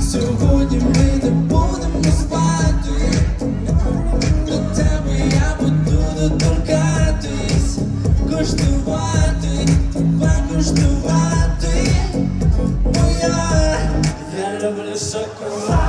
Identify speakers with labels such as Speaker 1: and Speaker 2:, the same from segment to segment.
Speaker 1: Сьогодні ми не будемо спати. До тебе я буду доторкатись, коштувати, тебе. Моя я люблю шоколад.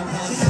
Speaker 1: She